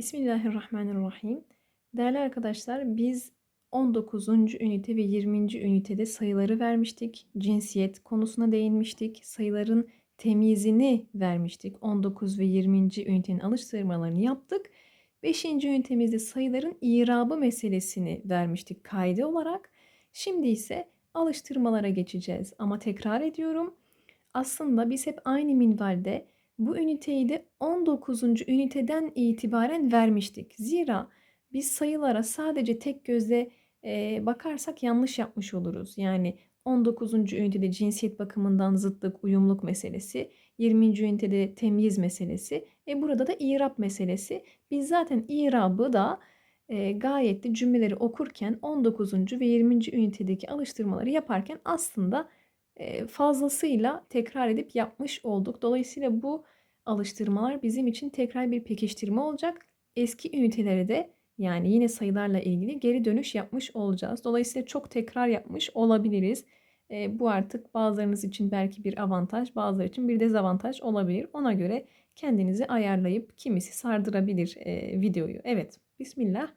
Bismillahirrahmanirrahim. Değerli arkadaşlar biz 19. ünite ve 20. ünitede sayıları vermiştik. Cinsiyet konusuna değinmiştik. Sayıların temyizini vermiştik. 19 ve 20. ünitenin alıştırmalarını yaptık. 5. ünitemizde sayıların irabı meselesini vermiştik kaydı olarak. Şimdi ise alıştırmalara geçeceğiz. Ama tekrar ediyorum. Aslında biz hep aynı minvalde bu üniteyi de 19. üniteden itibaren vermiştik. Zira biz sayılara sadece tek gözle e, bakarsak yanlış yapmış oluruz. Yani 19. ünitede cinsiyet bakımından zıtlık, uyumluk meselesi, 20. ünitede temyiz meselesi, e burada da irab meselesi. Biz zaten irabı da e, gayet de cümleleri okurken 19. ve 20. ünitedeki alıştırmaları yaparken aslında e, fazlasıyla tekrar edip yapmış olduk. Dolayısıyla bu alıştırmalar bizim için tekrar bir pekiştirme olacak. Eski ünitelere de yani yine sayılarla ilgili geri dönüş yapmış olacağız. Dolayısıyla çok tekrar yapmış olabiliriz. E, bu artık bazılarınız için belki bir avantaj, bazıları için bir dezavantaj olabilir. Ona göre kendinizi ayarlayıp kimisi sardırabilir e, videoyu. Evet, Bismillah.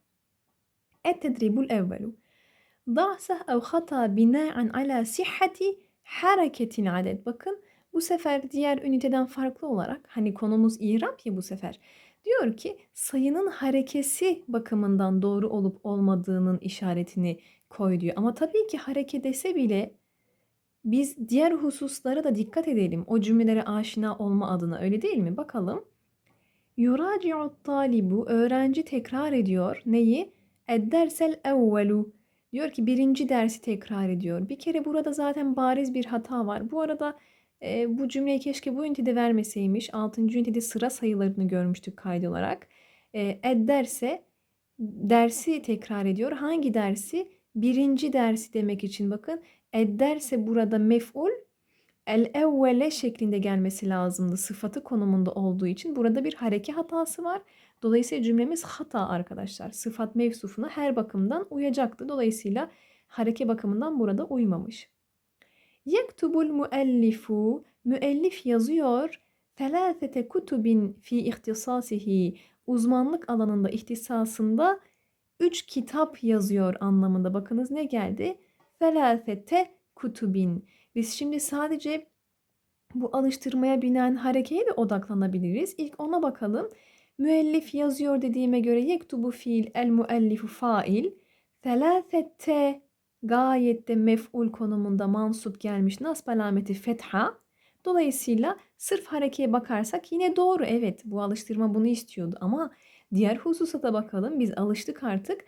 Et-tedribul evvelu. ضع سه أو خطأ بناء على صحة حركة العدد. Bakın bu sefer diğer üniteden farklı olarak hani konumuz İrab ya bu sefer. Diyor ki sayının harekesi bakımından doğru olup olmadığının işaretini koy diyor. Ama tabii ki hareke dese bile biz diğer hususlara da dikkat edelim. O cümlelere aşina olma adına öyle değil mi? Bakalım. Yuraci'u talibu öğrenci tekrar ediyor. Neyi? Eddersel evvelu. Diyor ki birinci dersi tekrar ediyor. Bir kere burada zaten bariz bir hata var. Bu arada e, bu cümleyi keşke bu ünitede vermeseymiş. 6. ünitede sıra sayılarını görmüştük kaydı olarak. E, ederse dersi tekrar ediyor. Hangi dersi? Birinci dersi demek için bakın. Ederse burada mef'ul el evvele şeklinde gelmesi lazımdı. Sıfatı konumunda olduğu için burada bir hareke hatası var. Dolayısıyla cümlemiz hata arkadaşlar. Sıfat mevsufuna her bakımdan uyacaktı. Dolayısıyla hareke bakımından burada uymamış. Yektubul müellifu müellif yazıyor felâfete kutubin fi ihtisasihi uzmanlık alanında ihtisasında üç kitap yazıyor anlamında. Bakınız ne geldi? Felâfete kutubin. Biz şimdi sadece bu alıştırmaya binen harekeye de odaklanabiliriz. İlk ona bakalım. Müellif yazıyor dediğime göre yektubu fiil el müellifu fail. Felâfette gayet de mef'ul konumunda mansup gelmiş nasb alameti fetha. Dolayısıyla sırf harekeye bakarsak yine doğru. Evet bu alıştırma bunu istiyordu ama diğer hususa da bakalım. Biz alıştık artık.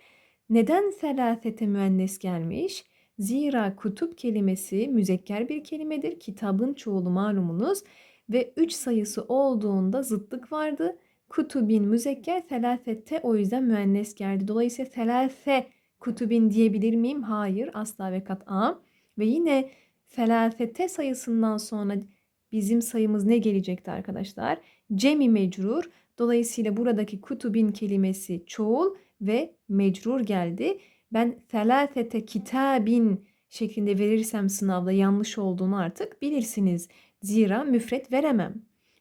Neden selafete müennes gelmiş? Zira kutup kelimesi müzekker bir kelimedir. Kitabın çoğulu malumunuz ve 3 sayısı olduğunda zıtlık vardı. Kutubin müzekker, selafette o yüzden müennes geldi. Dolayısıyla selafe kutubin diyebilir miyim? Hayır asla ve kat'a. Ve yine felafete sayısından sonra bizim sayımız ne gelecekti arkadaşlar? Cemi mecrur. Dolayısıyla buradaki kutubin kelimesi çoğul ve mecrur geldi. Ben felafete kitabin şeklinde verirsem sınavda yanlış olduğunu artık bilirsiniz. Zira müfret veremem.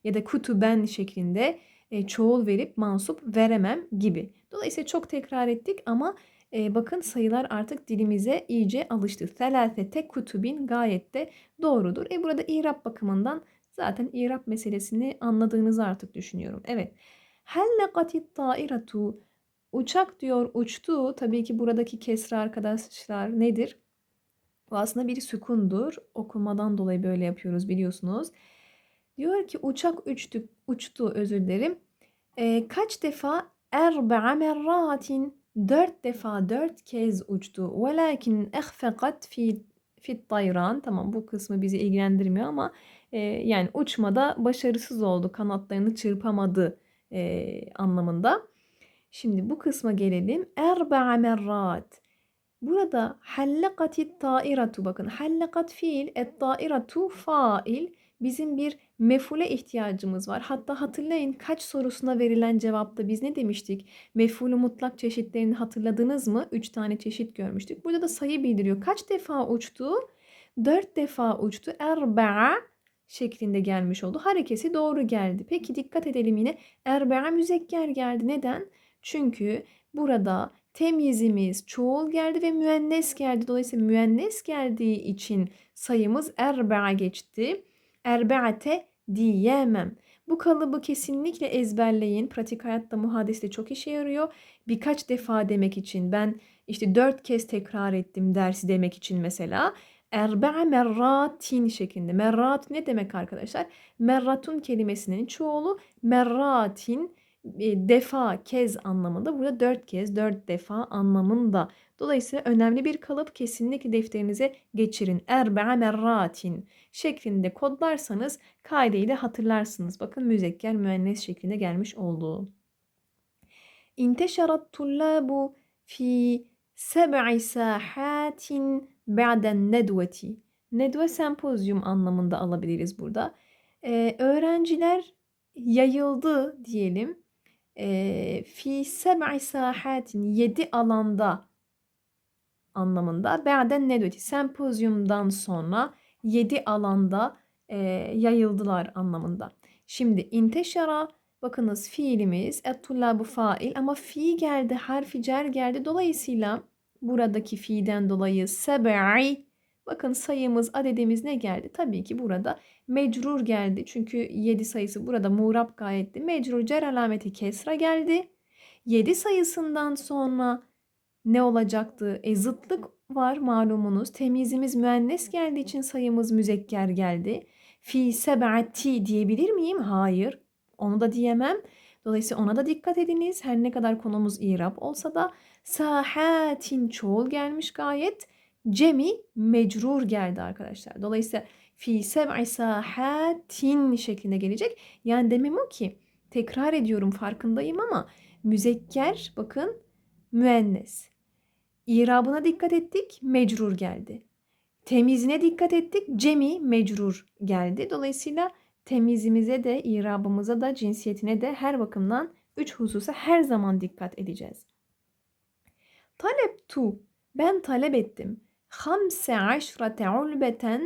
Ya da kutuben şeklinde e, çoğul verip mansup veremem gibi. Dolayısıyla çok tekrar ettik ama e, bakın sayılar artık dilimize iyice alıştı. Selâfete kutubin gayet de doğrudur. E burada irap bakımından zaten irap meselesini anladığınızı artık düşünüyorum. Evet. Hellekatit tairatu uçak diyor uçtu. Tabii ki buradaki kesra arkadaşlar nedir? Bu aslında bir sükundur. Okumadan dolayı böyle yapıyoruz biliyorsunuz. Diyor ki uçak uçtu, uçtu özür dilerim. E, kaç defa erba'a merratin dört defa dört kez uçtu. Velakin ehfekat fi fit tayran. Tamam bu kısmı bizi ilgilendirmiyor ama e, yani uçmada başarısız oldu. Kanatlarını çırpamadı e, anlamında. Şimdi bu kısma gelelim. Erba'a merrat. Burada hallakatit tairatu bakın. Hallakat fiil et tairatu fail bizim bir mefule ihtiyacımız var. Hatta hatırlayın kaç sorusuna verilen cevapta biz ne demiştik? Mefulü mutlak çeşitlerini hatırladınız mı? 3 tane çeşit görmüştük. Burada da sayı bildiriyor. Kaç defa uçtu? 4 defa uçtu. Erba'a şeklinde gelmiş oldu. Harekesi doğru geldi. Peki dikkat edelim yine. Erba'a müzekker geldi. Neden? Çünkü burada temyizimiz çoğul geldi ve müennes geldi. Dolayısıyla müennes geldiği için sayımız erba'a geçti. Erbe'ate diyemem. Bu kalıbı kesinlikle ezberleyin. Pratik hayatta muhadiste çok işe yarıyor. Birkaç defa demek için ben işte dört kez tekrar ettim dersi demek için mesela. Erbe'a merratin şeklinde. Merrat ne demek arkadaşlar? Merratun kelimesinin çoğulu merratin defa, kez anlamında. Burada dört kez, dört defa anlamında. Dolayısıyla önemli bir kalıp kesinlikle defterinize geçirin. Erbe'a merratin şeklinde kodlarsanız kaideyi de hatırlarsınız. Bakın müzekker müennes şeklinde gelmiş olduğu. İnteşarat tullabu fi seb'i sahatin ba'den nedveti. Nedve sempozyum anlamında alabiliriz burada. Ee, öğrenciler yayıldı diyelim. Fi seb'i sahatin yedi alanda anlamında. Ba'den nedveti sempozyumdan sonra yedi alanda e, yayıldılar anlamında. Şimdi inteşara bakınız fiilimiz ettullabu fail ama fi geldi harfi cer geldi. Dolayısıyla buradaki fiilden dolayı sebe'i bakın sayımız adedimiz ne geldi? Tabii ki burada mecrur geldi. Çünkü 7 sayısı burada muğrab gayetti. Mecrur cer alameti kesra geldi. 7 sayısından sonra ne olacaktı? E zıtlık var malumunuz. Temizimiz müennes geldiği için sayımız müzekker geldi. Fi seb'ati diyebilir miyim? Hayır. Onu da diyemem. Dolayısıyla ona da dikkat ediniz. Her ne kadar konumuz irab olsa da sahatin çoğul gelmiş gayet. Cemi mecrur geldi arkadaşlar. Dolayısıyla fi seb'i sahatin şeklinde gelecek. Yani demem o ki tekrar ediyorum farkındayım ama müzekker bakın müennes. İrabına dikkat ettik, mecrur geldi. Temizine dikkat ettik, cemi mecrur geldi. Dolayısıyla temizimize de, irabımıza da, cinsiyetine de her bakımdan üç hususa her zaman dikkat edeceğiz. Talep tu, ben talep ettim. Hamse aşrate ulbeten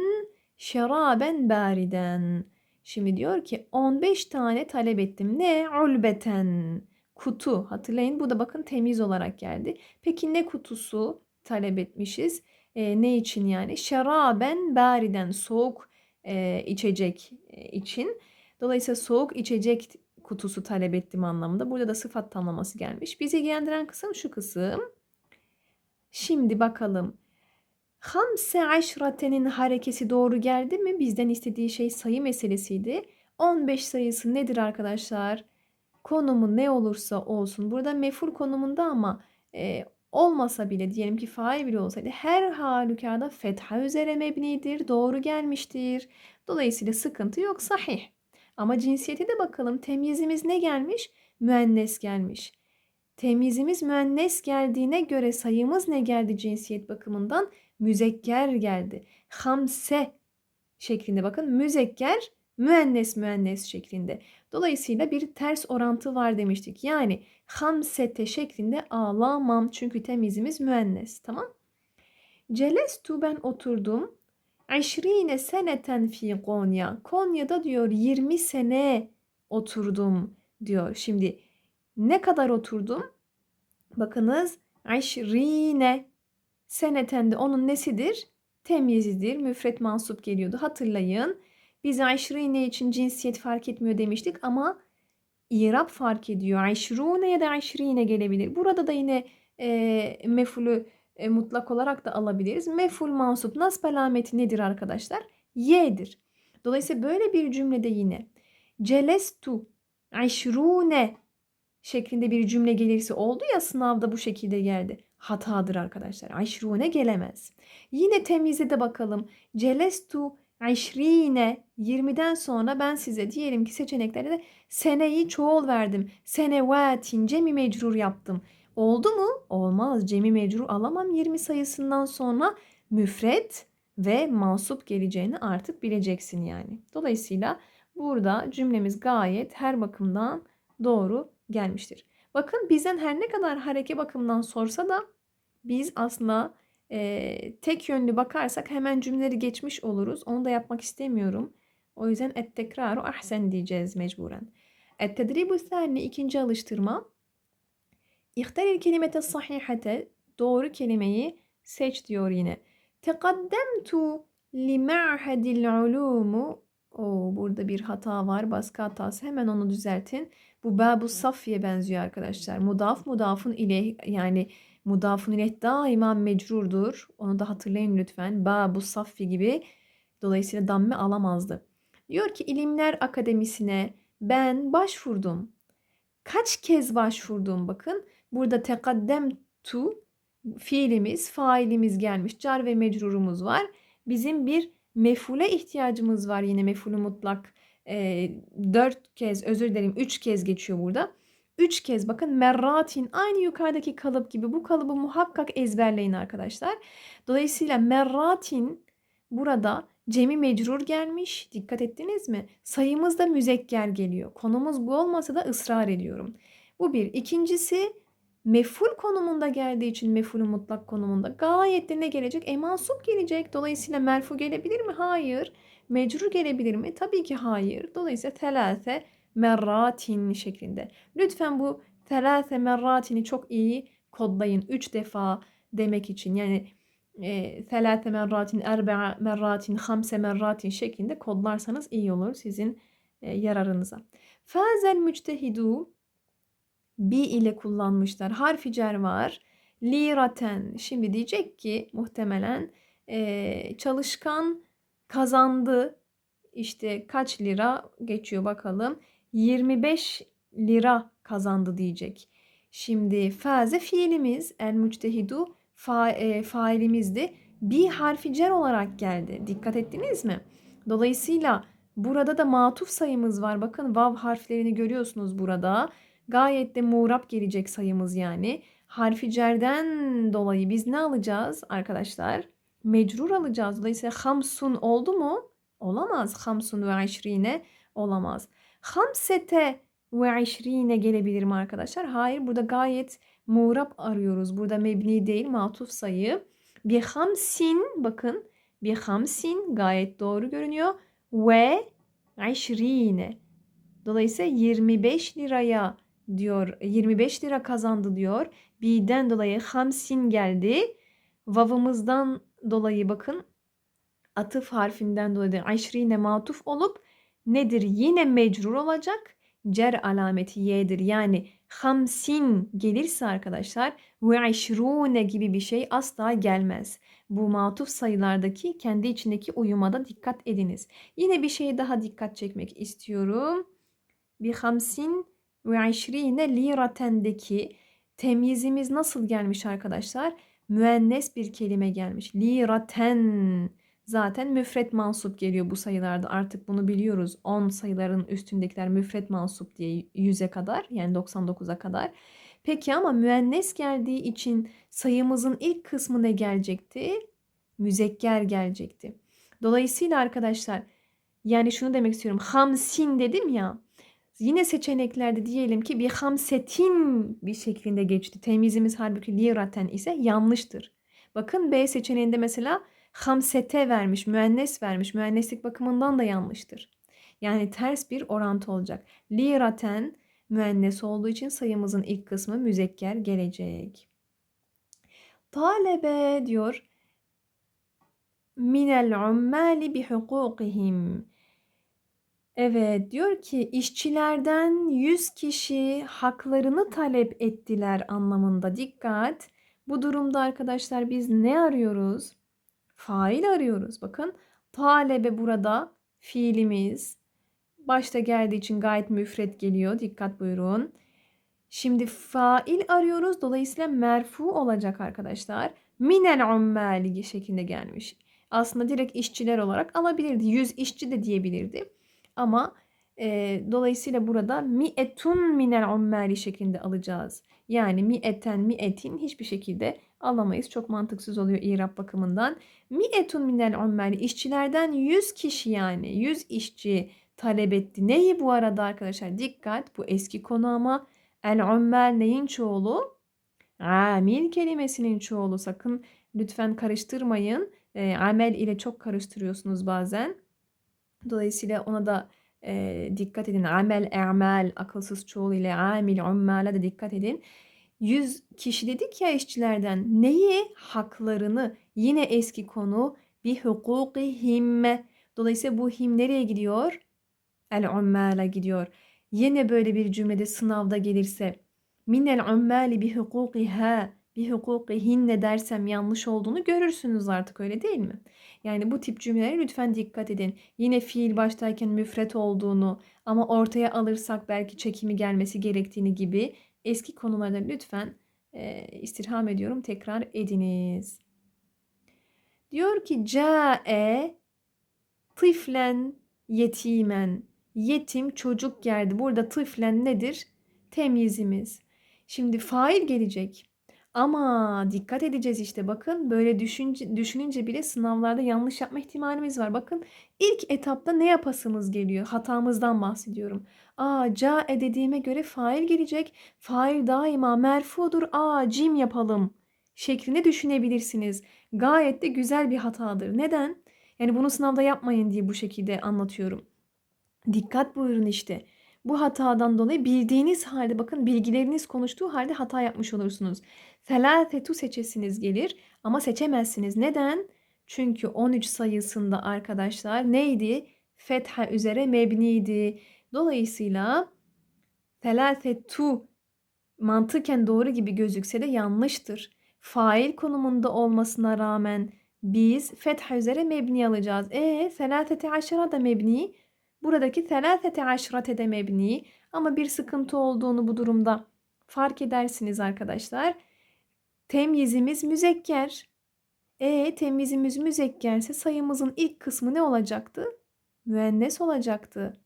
şeraben bariden. Şimdi diyor ki 15 tane talep ettim. Ne? Ulbeten kutu. Hatırlayın bu da bakın temiz olarak geldi. Peki ne kutusu talep etmişiz? E, ne için yani? Şeraben bariden soğuk e, içecek e, için. Dolayısıyla soğuk içecek kutusu talep ettim anlamında. Burada da sıfat tamlaması gelmiş. Bizi ilgilendiren kısım şu kısım. Şimdi bakalım. Hamse aşratenin harekesi doğru geldi mi? Bizden istediği şey sayı meselesiydi. 15 sayısı nedir arkadaşlar? konumu ne olursa olsun burada meful konumunda ama e, olmasa bile diyelim ki fail bile olsaydı her halükarda fetha üzere mebnidir. Doğru gelmiştir. Dolayısıyla sıkıntı yok sahih. Ama cinsiyeti de bakalım temyizimiz ne gelmiş? Müennes gelmiş. Temyizimiz müennes geldiğine göre sayımız ne geldi cinsiyet bakımından? Müzekker geldi. Hamse şeklinde bakın müzekker müennes müennes şeklinde. Dolayısıyla bir ters orantı var demiştik. Yani hamsete şeklinde ağlamam çünkü temizimiz müennes. Tamam? Celestu ben oturdum. Eşrine seneten fi Konya. Konya'da diyor 20 sene oturdum diyor. Şimdi ne kadar oturdum? Bakınız eşrine seneten de onun nesidir? Temyizidir. Müfret mansup geliyordu. Hatırlayın. Biz aşrine için cinsiyet fark etmiyor demiştik ama İrab fark ediyor. Aşrune ya da aşrine gelebilir. Burada da yine e, mefulü e, mutlak olarak da alabiliriz. Meful mansup nasb alameti nedir arkadaşlar? Y'dir. Dolayısıyla böyle bir cümlede yine celestu aşrune şeklinde bir cümle gelirse oldu ya sınavda bu şekilde geldi. Hatadır arkadaşlar. Aşrune gelemez. Yine temize de bakalım. Celestu Aşrine 20'den sonra ben size diyelim ki seçeneklerde de seneyi çoğul verdim. Senevatin cemi mecrur yaptım. Oldu mu? Olmaz. Cemi mecrur alamam 20 sayısından sonra müfret ve mansup geleceğini artık bileceksin yani. Dolayısıyla burada cümlemiz gayet her bakımdan doğru gelmiştir. Bakın bizden her ne kadar hareke bakımından sorsa da biz aslında e, tek yönlü bakarsak hemen cümleleri geçmiş oluruz. Onu da yapmak istemiyorum. O yüzden et tekraru ahsen diyeceğiz mecburen. Et tedribu thani ikinci alıştırma. İhtaril kelimete sahihate doğru kelimeyi seç diyor yine. Tekaddemtu li ma'hadil ulumu Oo, burada bir hata var. Baskı hatası. Hemen onu düzeltin. Bu babu safiye benziyor arkadaşlar. Mudaf mudafun ile yani mudafun ile daima mecrurdur. Onu da hatırlayın lütfen. Babu safi gibi. Dolayısıyla damme alamazdı. Diyor ki ilimler akademisine ben başvurdum. Kaç kez başvurdum bakın. Burada tekaddem tu fiilimiz, failimiz gelmiş. Car ve mecrurumuz var. Bizim bir mefule ihtiyacımız var yine mefulü mutlak. E, dört kez özür dilerim üç kez geçiyor burada. Üç kez bakın merratin aynı yukarıdaki kalıp gibi bu kalıbı muhakkak ezberleyin arkadaşlar. Dolayısıyla merratin burada cemi mecrur gelmiş. Dikkat ettiniz mi? Sayımız da müzekker geliyor. Konumuz bu olmasa da ısrar ediyorum. Bu bir. İkincisi meful konumunda geldiği için mefulü mutlak konumunda gayet de ne gelecek? E mansup gelecek. Dolayısıyla merfu gelebilir mi? Hayır. Mecrur gelebilir mi? Tabii ki hayır. Dolayısıyla telate merratin şeklinde. Lütfen bu telate merratini çok iyi kodlayın. Üç defa demek için yani e, telate merratin, erbe'a merratin, hamse merratin şeklinde kodlarsanız iyi olur sizin e, yararınıza. Fazel müctehidu bi ile kullanmışlar. Harfi cer var. Liraten. Şimdi diyecek ki muhtemelen e, çalışkan kazandı. İşte kaç lira geçiyor bakalım. 25 lira kazandı diyecek. Şimdi faze fiilimiz el müctehidu fa, e, failimizdi. Bir harfi cer olarak geldi. Dikkat ettiniz mi? Dolayısıyla burada da matuf sayımız var. Bakın vav harflerini görüyorsunuz burada. Gayet de muğrap gelecek sayımız yani. Harfi cerden dolayı biz ne alacağız arkadaşlar? Mecrur alacağız. Dolayısıyla hamsun oldu mu? Olamaz. Hamsun ve aşrine olamaz. Hamsete ve aşrine gelebilir mi arkadaşlar? Hayır. Burada gayet muğrap arıyoruz. Burada mebni değil matuf sayı. Bir hamsin bakın. Bir hamsin gayet doğru görünüyor. Ve aşrine. Dolayısıyla 25 liraya diyor 25 lira kazandı diyor. B'den dolayı hamsin geldi. Vavımızdan dolayı bakın atıf harfinden dolayı aşrine matuf olup nedir? Yine mecrur olacak. Cer alameti y'dir. Yani hamsin gelirse arkadaşlar ve aşrune gibi bir şey asla gelmez. Bu matuf sayılardaki kendi içindeki uyumada dikkat ediniz. Yine bir şey daha dikkat çekmek istiyorum. Bir hamsin ve işrine liratendeki temyizimiz nasıl gelmiş arkadaşlar? Müennes bir kelime gelmiş. Liraten zaten müfret mansup geliyor bu sayılarda. Artık bunu biliyoruz. 10 sayıların üstündekiler müfret mansup diye 100'e kadar yani 99'a kadar. Peki ama müennes geldiği için sayımızın ilk kısmı ne gelecekti? Müzekker gelecekti. Dolayısıyla arkadaşlar yani şunu demek istiyorum. Hamsin dedim ya. Yine seçeneklerde diyelim ki bir hamsetin bir şeklinde geçti. Temizimiz halbuki liraten ise yanlıştır. Bakın B seçeneğinde mesela hamsete vermiş, müennes vermiş. Müenneslik bakımından da yanlıştır. Yani ters bir orantı olacak. Liraten müennes olduğu için sayımızın ilk kısmı müzekker gelecek. Talebe diyor minel ummali bi hukukihim Evet diyor ki işçilerden 100 kişi haklarını talep ettiler anlamında dikkat. Bu durumda arkadaşlar biz ne arıyoruz? Fail arıyoruz. Bakın talebe burada fiilimiz. Başta geldiği için gayet müfret geliyor. Dikkat buyurun. Şimdi fail arıyoruz. Dolayısıyla merfu olacak arkadaşlar. Minel ummali şeklinde gelmiş. Aslında direkt işçiler olarak alabilirdi. 100 işçi de diyebilirdi. Ama e, dolayısıyla burada mi'etun minel ummali şeklinde alacağız. Yani mi'eten mi'etin hiçbir şekilde alamayız. Çok mantıksız oluyor İrab bakımından. Mi'etun minel ummali işçilerden 100 kişi yani 100 işçi talep etti. Neyi bu arada arkadaşlar? Dikkat bu eski konu ama el ummel neyin çoğulu? Amil kelimesinin çoğulu. Sakın lütfen karıştırmayın. E, amel ile çok karıştırıyorsunuz bazen. Dolayısıyla ona da e, dikkat edin. Amel, e'mal, akılsız çoğul ile amil, ummala da dikkat edin. 100 kişi dedik ya işçilerden. Neyi? Haklarını. Yine eski konu bi hukukihim. Dolayısıyla bu him nereye gidiyor? El ummala gidiyor. Yine böyle bir cümlede sınavda gelirse minel ummali bi hukukiha bi hukukihinne dersem yanlış olduğunu görürsünüz artık öyle değil mi? Yani bu tip cümlelere lütfen dikkat edin. Yine fiil baştayken müfret olduğunu ama ortaya alırsak belki çekimi gelmesi gerektiğini gibi eski konularda lütfen e, istirham ediyorum tekrar ediniz. Diyor ki cae tıflen yetimen. Yetim çocuk geldi. Burada tıflen nedir? Temyizimiz. Şimdi fail gelecek. Ama dikkat edeceğiz işte bakın böyle düşünce, düşününce bile sınavlarda yanlış yapma ihtimalimiz var. Bakın ilk etapta ne yapasımız geliyor? Hatamızdan bahsediyorum. Aa cae dediğime göre fail gelecek. Fail daima merfudur. Aa cim yapalım şeklinde düşünebilirsiniz. Gayet de güzel bir hatadır. Neden? Yani bunu sınavda yapmayın diye bu şekilde anlatıyorum. Dikkat buyurun işte. Bu hatadan dolayı bildiğiniz halde bakın bilgileriniz konuştuğu halde hata yapmış olursunuz. Felâfetu seçesiniz gelir ama seçemezsiniz. Neden? Çünkü 13 sayısında arkadaşlar neydi? Fetha üzere mebniydi. Dolayısıyla felâfetu mantıken doğru gibi gözükse de yanlıştır. Fail konumunda olmasına rağmen biz fetha üzere mebni alacağız. E selâfete aşara da mebni. Buradaki selâfete aşrate de mebni. Ama bir sıkıntı olduğunu bu durumda fark edersiniz arkadaşlar. Temyizimiz müzekker. E temyizimiz müzekkerse sayımızın ilk kısmı ne olacaktı? Müennes olacaktı.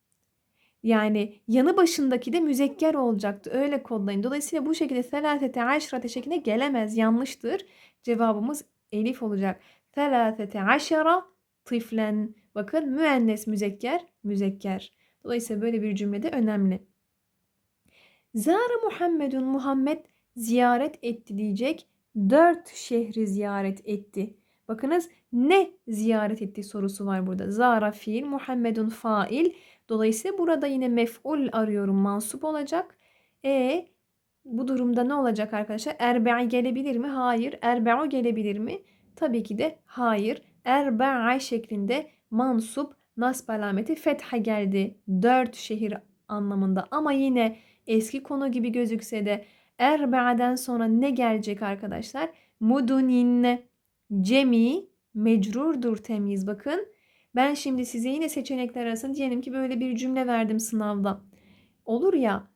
Yani yanı başındaki de müzekker olacaktı. Öyle kodlayın. Dolayısıyla bu şekilde selâfete aşrate şeklinde gelemez. Yanlıştır. Cevabımız elif olacak. Selâfete aşara tıflen. Bakın müennes müzekker, müzekker. Dolayısıyla böyle bir cümlede önemli. Zara Muhammedun Muhammed ziyaret etti diyecek. Dört şehri ziyaret etti. Bakınız ne ziyaret etti sorusu var burada. Zara fiil, Muhammedun fail. Dolayısıyla burada yine mef'ul arıyorum mansup olacak. E bu durumda ne olacak arkadaşlar? Erbe'i gelebilir mi? Hayır. Erbe'u gelebilir mi? Tabii ki de hayır. Erbe'a şeklinde mansup nasb alameti fetha geldi. Dört şehir anlamında ama yine eski konu gibi gözükse de Erbe'den sonra ne gelecek arkadaşlar? Mudunin cemi mecrurdur temiz bakın. Ben şimdi size yine seçenekler arasında diyelim ki böyle bir cümle verdim sınavda. Olur ya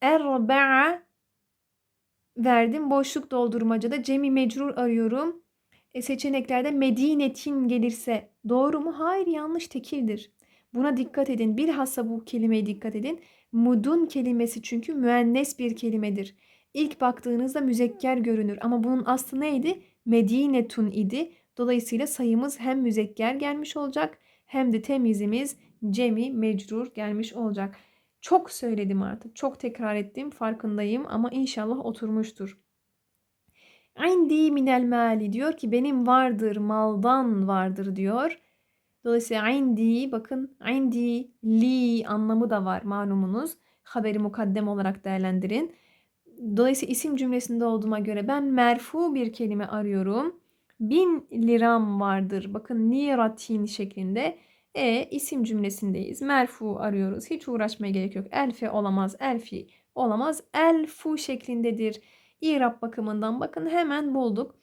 erbe'a verdim boşluk doldurmacada cemi mecrur arıyorum. E, seçeneklerde medinetin gelirse doğru mu? Hayır yanlış tekildir. Buna dikkat edin. Bilhassa bu kelimeye dikkat edin. Mudun kelimesi çünkü müennes bir kelimedir. İlk baktığınızda müzekker görünür ama bunun aslı neydi? Medinetun idi. Dolayısıyla sayımız hem müzekker gelmiş olacak hem de temizimiz cemi mecrur gelmiş olacak. Çok söyledim artık. Çok tekrar ettim farkındayım ama inşallah oturmuştur. İndi minel mali diyor ki benim vardır maldan vardır diyor. Dolayısıyla indi bakın indi li anlamı da var malumunuz. Haberi mukaddem olarak değerlendirin. Dolayısıyla isim cümlesinde olduğuma göre ben merfu bir kelime arıyorum. Bin liram vardır. Bakın niratin şeklinde. E isim cümlesindeyiz. Merfu arıyoruz. Hiç uğraşmaya gerek yok. Elfe olamaz. Elfi olamaz. Elfu şeklindedir. İrab bakımından bakın hemen bulduk.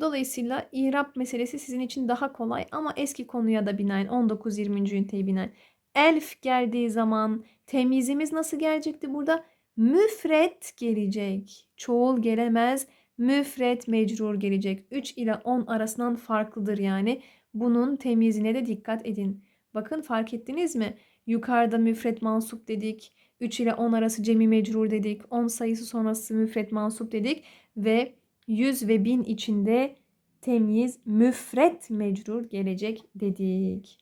Dolayısıyla İrab meselesi sizin için daha kolay ama eski konuya da binaen 19-20. üniteye binaen. Elf geldiği zaman temizimiz nasıl gelecekti burada? Müfret gelecek. Çoğul gelemez. Müfret mecrur gelecek. 3 ile 10 arasından farklıdır yani. Bunun temizine de dikkat edin. Bakın fark ettiniz mi? Yukarıda müfret mansup dedik. 3 ile 10 arası cemi mecrur dedik. 10 sayısı sonrası müfret mansup dedik. Ve 100 ve 1000 içinde temyiz müfret mecrur gelecek dedik.